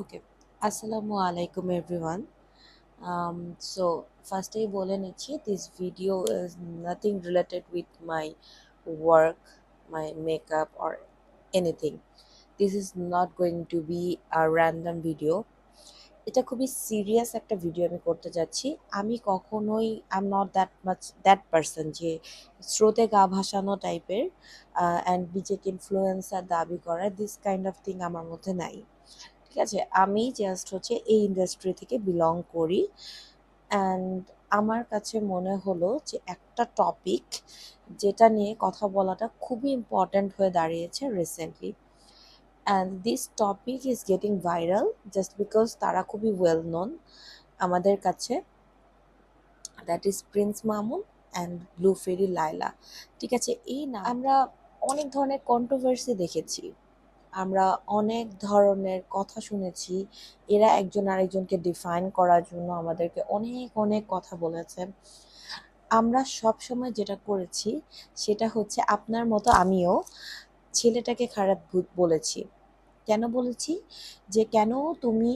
ওকে আসসালামু আলাইকুম everyone so ফার্স্টেই বলে নিচ্ছি this video is nothing related with my work my makeup or anything this is not going to be a random video এটা খুবই serious একটা ভিডিও আমি করতে যাচ্ছি। আমি কখনোই I not that much that person যে স্রোতে গা ভাসানো টাইপের অ্যান্ড নিজেকে ইনফ্লুয়েন্সার দাবি করা দিস কাইন্ড অফ থিং আমার মধ্যে নাই। ঠিক আছে, আমি জাস্ট হচ্ছে এই ইন্ডাস্ট্রি থেকে বিলং করি। অ্যান্ড আমার কাছে মনে হলো যে একটা টপিক যেটা নিয়ে কথা বলাটা খুবই ইম্পর্ট্যান্ট হয়ে দাঁড়িয়েছে recently and this topic is getting viral just because তারা খুবই ওয়েল নোন আমাদের কাছে। That is prince Mamun and blue fairy Laila ঠিক আছে, এই না আমরা অনেক ধরনের কন্ট্রোভার্সি দেখেছি। আমরা অনেক ধরনের কথা শুনেছি। এরা একজন আরেকজনকে ডিফাইন করার জন্য আমাদেরকে অনেক অনেক কথা বলেছে। আমরা সব সময় যেটা করেছি, সেটা হচ্ছে আপনার মতো আমিও ছেলেটাকে খারাপ বলেছি। কেন বলেছি? যে কেন তুমি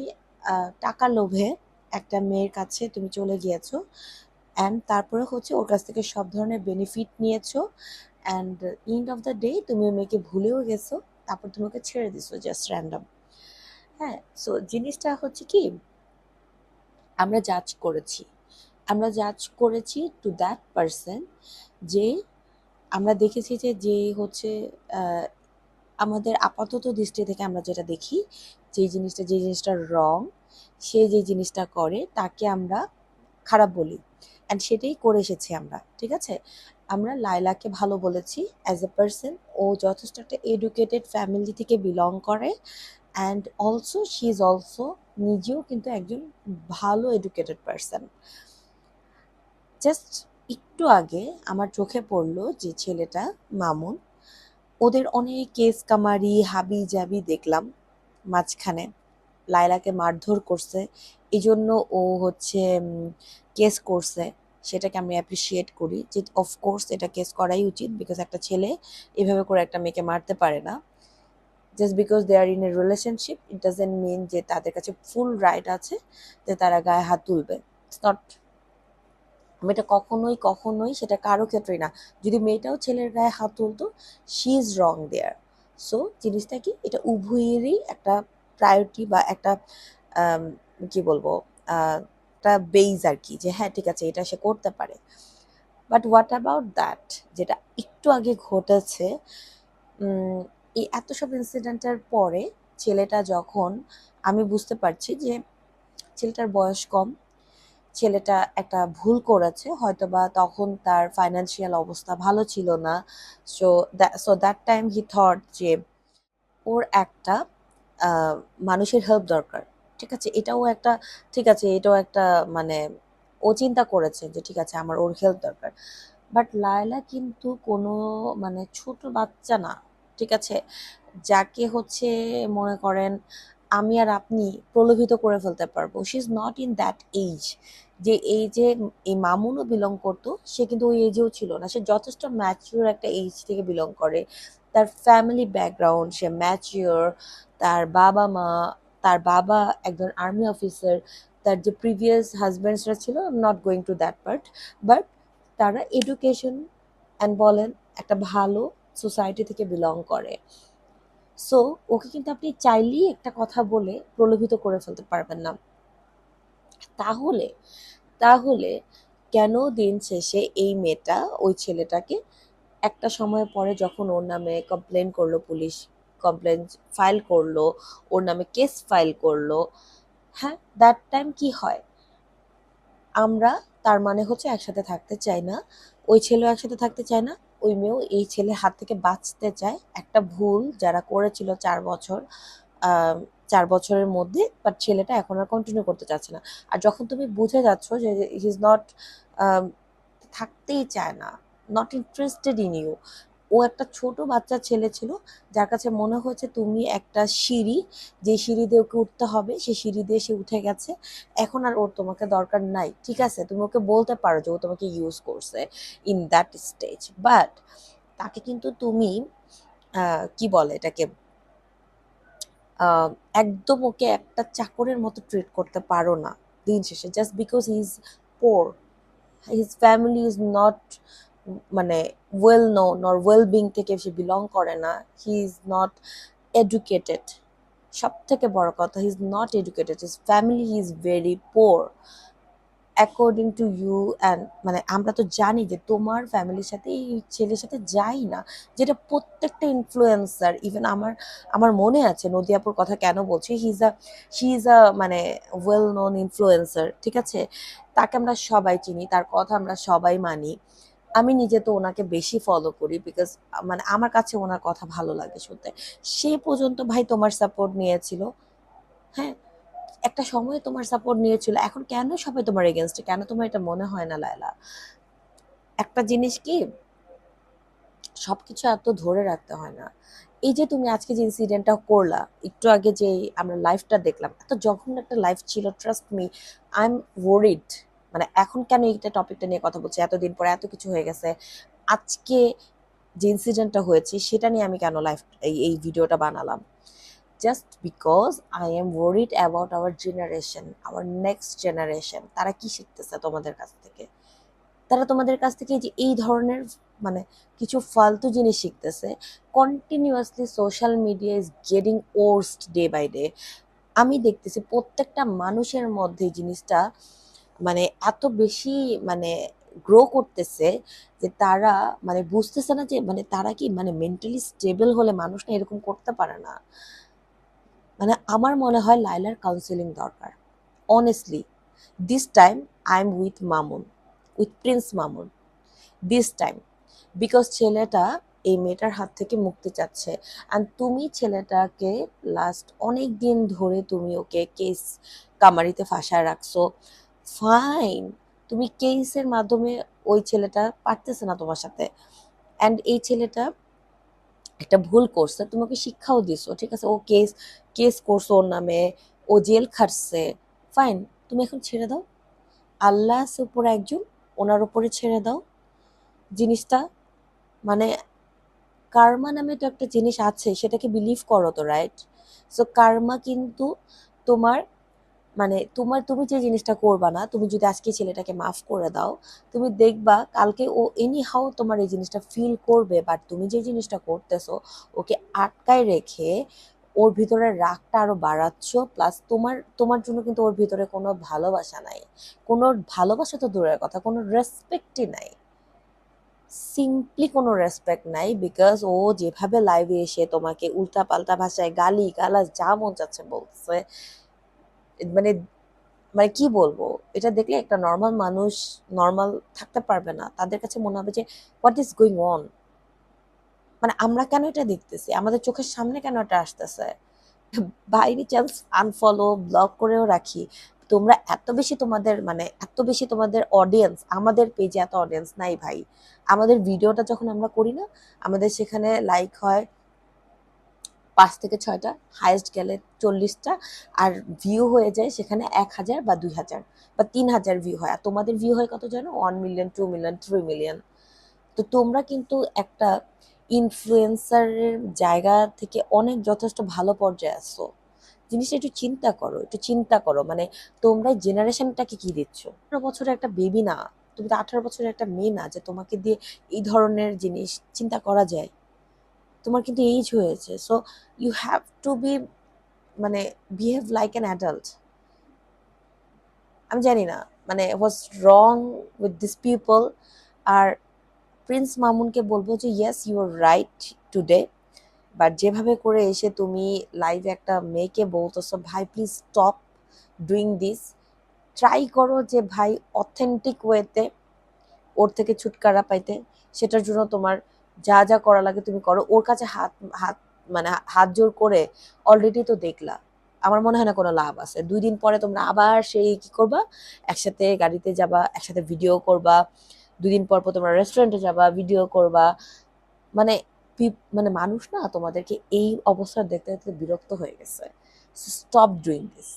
টাকার লোভে একটা মেয়ের কাছে তুমি চলে গিয়েছো অ্যান্ড তারপরে হচ্ছে ওর কাছ থেকে সব ধরনের বেনিফিট নিয়েছো and end of the day তুমি মেয়েকে ভুলেও গেছো। তারপর তুমি ওকে ছেড়ে দিছো জাস্ট র্যান্ডম হ্যাঁ সো জিনিসটা হচ্ছে কি, আমরা জাজ করেছি। আমরা জাজ করেছি টু দ্যাট পারসন যে আমরা দেখেছি যে যে হচ্ছে আমাদের আপাতত দৃষ্টি থেকে আমরা যেটা দেখি, যে জিনিসটা যে জিনিসটা রং সে যে জিনিসটা করে, তাকে আমরা খারাপ বলি। অ্যান্ড সেটাই করে এসেছি আমরা, ঠিক আছে? আমরা লাইলাকে ভালো বলেছি অ্যাজ এ পার্সন ও যথেষ্ট একটা এডুকেটেড ফ্যামিলি থেকে বিলং করে and also she is also নিজেও কিন্তু একজন ভালো এডুকেটেড পার্সন জাস্ট একটু আগে আমার চোখে পড়ল যে ছেলেটা মামুন, ওদের অনেক কেস কামারি, হাবি জাবি দেখলাম মাঝখানে। লায়লাকে মারধর করছে এই জন্য ও হচ্ছে কেস করছে। সেটাকে আমি অ্যাপ্রিসিয়েট করি যে অফকোর্স এটা কেস করাই উচিত বিকজ একটা ছেলে এভাবে করে একটা মেয়েকে মারতে পারে না। Just because they are in a relationship it doesn't mean যে, তাদের কাছে ফুল রাইট আছে যে, তারা গায়ে হাত তুলবে। ইটস নট আমি এটা কখনোই কখনোই সেটা কারও ক্ষেত্রেই না। যদি মেয়েটাও ছেলের গায়ে হাত তুলতো she is wrong there so জিনিসটা কি? এটা উভয়েরই একটা প্রায়োরিটি বা একটা কি বলব একটা বেইজ আর কি যে হ্যাঁ ঠিক আছে, এটা সে করতে পারে। বাট হোয়াট অ্যাবাউট দ্যাট যেটা একটু আগে ঘটেছে এই এত সব ইনসিডেন্টের পরে ছেলেটা যখন, আমি বুঝতে পারছি যে ছেলেটার বয়স কম, ছেলেটা একটা ভুল করেছে, হয়তোবা তখন তার ফাইন্যান্সিয়াল অবস্থা ভালো ছিল না। So so that time he thought যে ওর একটা মানুষের হেল্প দরকার। ঠিক আছে, এটাও একটা, ঠিক আছে, এটাও একটা মানে ও চিন্তা করেছে যে ঠিক আছে, আমার ওর হেল্প দরকার। বাট লায়লা কিন্তু কোনো মানে ছোট বাচ্চা না, ঠিক আছে? যাকে হচ্ছে মনে করেন আমি আর আপনি প্রলোভিত করে ফেলতে পারব। She is not in that age যে এই যে এই মামুনও বিলং করতো, সে কিন্তু ওই এজেও ছিল না। সে যথেষ্ট ম্যাচিওর একটা এজ থেকে বিলং করে। তার ফ্যামিলি ব্যাকগ্রাউন্ড সে ম্যাচিওর তার বাবা মা তার বাবা একজন আর্মি অফিসার তার যে প্রিভিয়াস হাজব্যান্ডসরা ছিল not going to that part but তারা এডুকেশন অ্যান্ড বলেন একটা ভালো সোসাইটি থেকে বিলং করে। সো ওকে কিন্তু আপনি চাইলেই একটা কথা বলে প্রলোভিত করে ফেলতে পারবেন না। তাহলে তাহলে কেন দিন শেষে এই মেয়েটা, ওই ছেলেটাকে একটা সময় পরে যখন ওর নামে কমপ্লেন করল পুলিশ কমপ্লেন ফাইল করল, ওর নামে কেস ফাইল করল হ্যাঁ দ্যাট টাইম কি হয়? আমরা তার মানে হচ্ছে একসাথে থাকতে চাই না, ওই ছেলেও একসাথে থাকতে চায় না, ওই মেয়েও এই ছেলে হাত থেকে বাঁচতে চায়। একটা ভুল যারা করেছিল চার বছর চার বছরের মধ্যে বাট ছেলেটা এখন আর কন্টিনিউ করতে চাচ্ছে না। আর যখন তুমি বুঝে যাচ্ছ যে হি ইজ নট থাকতেই চায় না নট ইন্টারেস্টেড ইন ইউ ও একটা ছোট বাচ্চা ছেলে ছিল, যার কাছে মনে হয়েছে তুমি একটা সিঁড়ি, যে সিঁড়ি দিয়ে ওকে উঠতে হবে, সে সিঁড়ি দিয়ে সে উঠে গেছে। এখন আর ওর তোমাকে দরকার নাই, ঠিক আছে? তুমি ওকে বলতে পারো যে ও তোমাকে ইউজ করছে ইন দ্যাট স্টেজ বাট তাকে কিন্তু তুমি কি বলে এটাকে একদম ওকে একটা চাকরের মতো ট্রিট করতে পারো না দিন শেষে just because he is poor his family is not মানে well known or well being থেকে সে বিলং করে না হি ইজ নট এডুকেটেড সব থেকে বড় কথা he is not educated his family he is very poor according to you and মানে আমরা তো জানি যে তোমার ফ্যামিলির সাথে, এই ছেলের সাথে যাই না, যেটা প্রত্যেকটা ইনফ্লুয়েন্সার ইভেন আমার আমার মনে আছে, নদিয়াপুর কথা কেন বলছি he is a he is a মানে ওয়েল নোন ইনফ্লুয়েন্সার ঠিক আছে? তাকে আমরা সবাই চিনি, তার কথা আমরা সবাই মানি। আমি নিজে তো ওনাকে বেশি ফলো করি বিকজ মানে আমার কাছে ওনার কথা ভালো লাগে শুনতে। সে পর্যন্ত ভাই তোমার সাপোর্ট নিয়েছিল। হ্যাঁ একটা সময় তোমার সাপোর্ট নিয়েছিল। এখন কেন সবাই তোমার এগেনস্টে কেন তোমার এটা মনে হয় না, লায়লা? একটা জিনিস কি, সবকিছু এত ধরে রাখতে হয় না। এই যে তুমি আজকে যে ইনসিডেন্টটা করলা, একটু আগে যে আমরা লাইফটা দেখলাম, এত যখন একটা লাইফ ছিল trust me I am worried মানে এখন কেন এইটা টপিকটা নিয়ে কথা বলছি? এতদিন পরে এত কিছু হয়ে গেছে। আজকে যে ইনসিডেন্টটা হয়েছে, সেটা নিয়ে আমি কেন লাইফ এই ভিডিওটা বানালাম? Just because I am worried about our generation our next generation তারা কি শিখতেছে তোমাদের কাছ থেকে? তারা তোমাদের কাছ থেকে যে এই ধরনের মানে কিছু ফালতু জিনিস শিখতেছে continuously social media is getting worse day by day আমি দেখতেছি প্রত্যেকটা মানুষের মধ্যে জিনিসটা মানে এত বেশি মানে গ্রো করতেছে যে তারা মানে বুঝতেছে না যে মানে তারা কি মানে মেন্টালি স্টেবল হলে মানুষ না এরকম করতে পারে না। মানে আমার মনে হয় লাইলার কাউন্সিলিং দরকার। Honestly this time I am with Mamun with prince Mamun. This time because ছেলেটা এই মেয়েটার হাত থেকে মুক্তি চাচ্ছে। অ্যান্ড তুমি ছেলেটাকে লাস্ট অনেক দিন ধরে তুমি ওকে কেস কামারিতে ফাঁসায় রাখছো। ফাইন তুমি কেসের মাধ্যমে ওই ছেলেটা পারতেছে না তোমার সাথে। অ্যান্ড এই ছেলেটা একটা ভুল করছে, তোমাকে শিক্ষাও দিছো ঠিক আছে, ও কেস কেস করছ ওর নামে, ও জেল খাটছে। ফাইন তুমি এখন ছেড়ে দাও। আল্লাহ আছে উপরে একজন, ওনার উপরে ছেড়ে দাও। জিনিসটা মানে কার্মা নামে তো একটা জিনিস আছে, সেটাকে বিলিভ করো তো রাইট সো কার্মা কিন্তু তোমার মানে তোমার, তুমি যে জিনিসটা করবা না, তুমি যদি আজকে ছেলেটাকে মাফ করে দাও, তুমি দেখবা কালকে ও এনি হাও তোমার এই জিনিসটা ফিল করবে বাট তুমি যে জিনিসটা করতেছো, ওকে আটকায় রেখে ওর ভিতরে রাগটা আরও বাড়াচ্ছ প্লাস তোমার তোমার জন্য কিন্তু ওর ভিতরে কোনো ভালোবাসা নাই। কোনো ভালোবাসা তো দূরের কথা, কোনো রেসপেক্টই নাই। সিম্পলি কোনো রেসপেক্ট নাই বিকজ ও যেভাবে লাইভে এসে তোমাকে উল্টাপাল্টা ভাষায় গালি গালাজ যা মন চাচ্ছে বলছে মানে মানে কি বলব? এটা দেখলে একটা নর্মাল মানুষ নর্মাল থাকতে পারবে না। তাদের কাছে মনে হবে যে হোয়াট ইজ গোয়িং অন মানে আমরা কেন এটা দেখতেছি? আমাদের চোখের সামনে কেন এটা আসতেছে? বাইরে চান্স আনফলো ব্লক করেও রাখি। তোমরা এত বেশি তোমাদের মানে এত বেশি তোমাদের অডিয়েন্স আমাদের পেজে এত অডিয়েন্স নাই ভাই। আমাদের ভিডিওটা যখন আমরা করি না, আমাদের সেখানে লাইক হয় পাঁচ থেকে ছয়টা হায়েস্ট গেলে চল্লিশটা, আর ভিউ হয়ে যায় সেখানে এক হাজার বা দুই হাজার বা তিন হাজার ভিউ হয়। আর তোমাদের ভিউ হয় কত জানো? One million two million three million তো তোমরা কিন্তু একটা ইনফ্লুয়েন্সারের জায়গা থেকে অনেক যথেষ্ট ভালো পর্যায়ে আসছো জিনিসটা একটু চিন্তা করো, একটু চিন্তা করো। মানে তোমরা জেনারেশনটাকে কি দিচ্ছ? আঠারো বছরের একটা বেবি না, তুমি তো আঠারো বছরের একটা মেয়ে না যে তোমাকে দিয়ে এই ধরনের জিনিস চিন্তা করা যায়। তোমার কিন্তু এইজ হয়েছে। So you have to be মানে বিহেভ লাইক অ্যান অ্যাডাল্ট আমি জানি না মানে was wrong with this people R prince মামুনকে বলব যে yes you are right today but যেভাবে করে এসে তুমি লাইভে একটা মেয়েকে বলতেছো, ভাই please stop doing this try করো যে, ভাই অথেন্টিক ওয়েতে ওর থেকে ছুটকারা পাইতে। সেটার জন্য তোমার যা যা করা লাগে তুমি করো। ওর কাছে হাত হাত মানে হাত জোর করে অলরেডি তো দেখলা। আমার মনে হয় না কোনো লাভ আছে। দুই দিন পরে তোমরা আবার সেই কি করবা? একসাথে গাড়িতে যাবা, একসাথে ভিডিও করবা। দুই দিন পর পর তোমরা রেস্টুরেন্টে যাবা ভিডিও করবা। মানে মানে মানুষ না তোমাদেরকে এই অবস্থা দেখতে দেখতে বিরক্ত হয়ে গেছে। স্টপ ডুইং দিস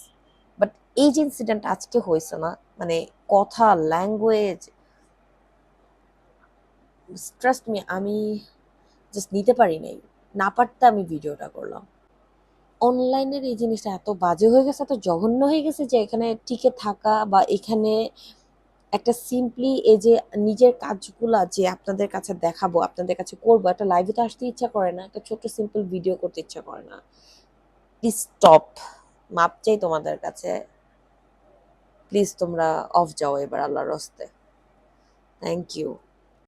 বাট এই যে ইনসিডেন্ট আজকে হয়েছে না মানে কথা ল্যাঙ্গুয়েজ ট্রাস্ট মি আমি জাস্ট নিতে পারি নাই। না পারতে আমি ভিডিওটা করলাম। অনলাইনের এই জিনিসটা এত বাজে হয়ে গেছে, এত জঘন্য হয়ে গেছে যে এখানে টিকে থাকা বা এখানে একটা সিম্পলি এই যে নিজের কাজগুলা যে আপনাদের কাছে দেখাবো, আপনাদের কাছে করব, একটা লাইভে তো আসতে ইচ্ছা করে না, একটা ছোট্ট সিম্পল ভিডিও করতে ইচ্ছা করে না। প্লিজ স্টপ মাপ চাই তোমাদের কাছে। প্লিজ তোমরা অফ যাও এবার আল্লাহর রস্তে থ্যাংক ইউ